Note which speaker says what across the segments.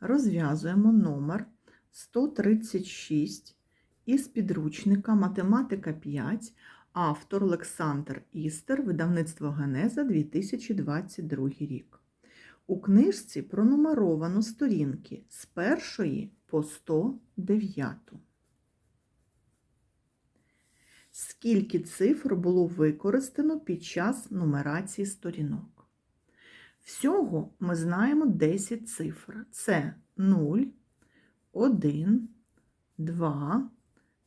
Speaker 1: розв'язуємо номер 136 із підручника Математика 5, автор Олександр Істер, видавництво Генеза 2022 рік. У книжці пронумеровано сторінки з першої по 109. Скільки цифр було використано під час нумерації сторінок? Всього ми знаємо 10 цифр. Це 0, 1, 2,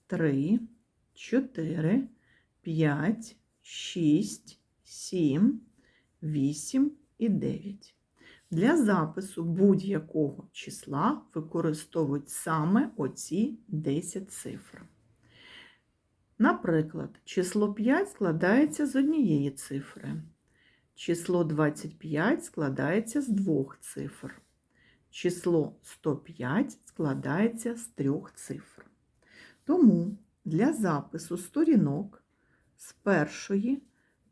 Speaker 1: 3, 4, 5, 6, 7, 8 і 9. Для запису будь-якого числа використовують саме оці 10 цифр. Наприклад, число 5 складається з однієї цифри. Число 25 складається з двох цифр. Число 105 складається з трьох цифр. Тому для запису сторінок з першої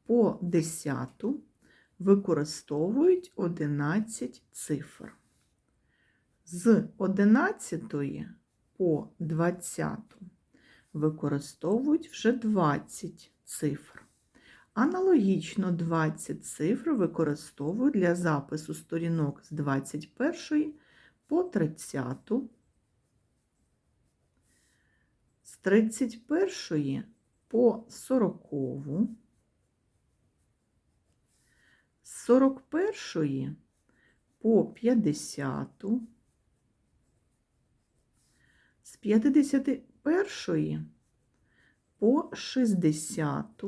Speaker 1: по десяту використовують 11 цифр. З 11 по 20 використовують вже 20 цифр. Аналогічно 20 цифр використовують для запису сторінок з 21 по 30, з 31 по 40, з 41 по 50, з 51 по 60,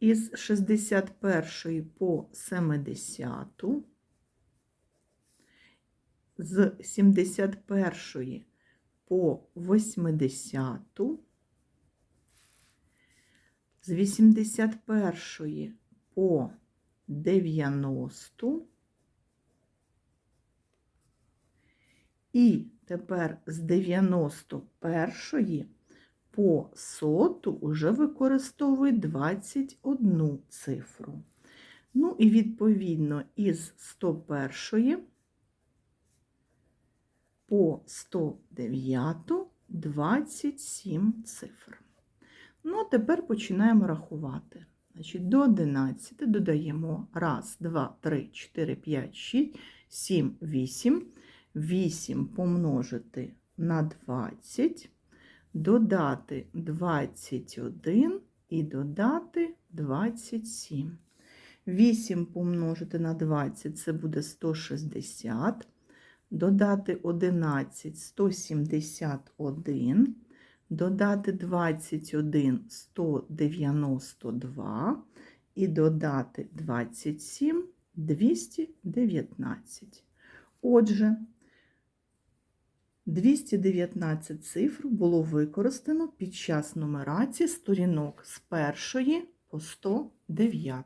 Speaker 1: із 61 по 70, з 71 по 80, з 81 по 90 і тепер з 91 по соту вже використовують 21 цифру. Ну і відповідно із 101 по 109 27 цифр. Ну, тепер починаємо рахувати. Значить, До 11 додаємо 1, 2, 3, 4, 5, 6, 7, 8. 8 помножити на 20 додати 21 і додати 27. 8 помножити на 20 це буде 160. Додати 11 171. Додати 21 192. І додати 27 219. Отже, 219 цифр було використано під час нумерації сторінок з 1 по 109.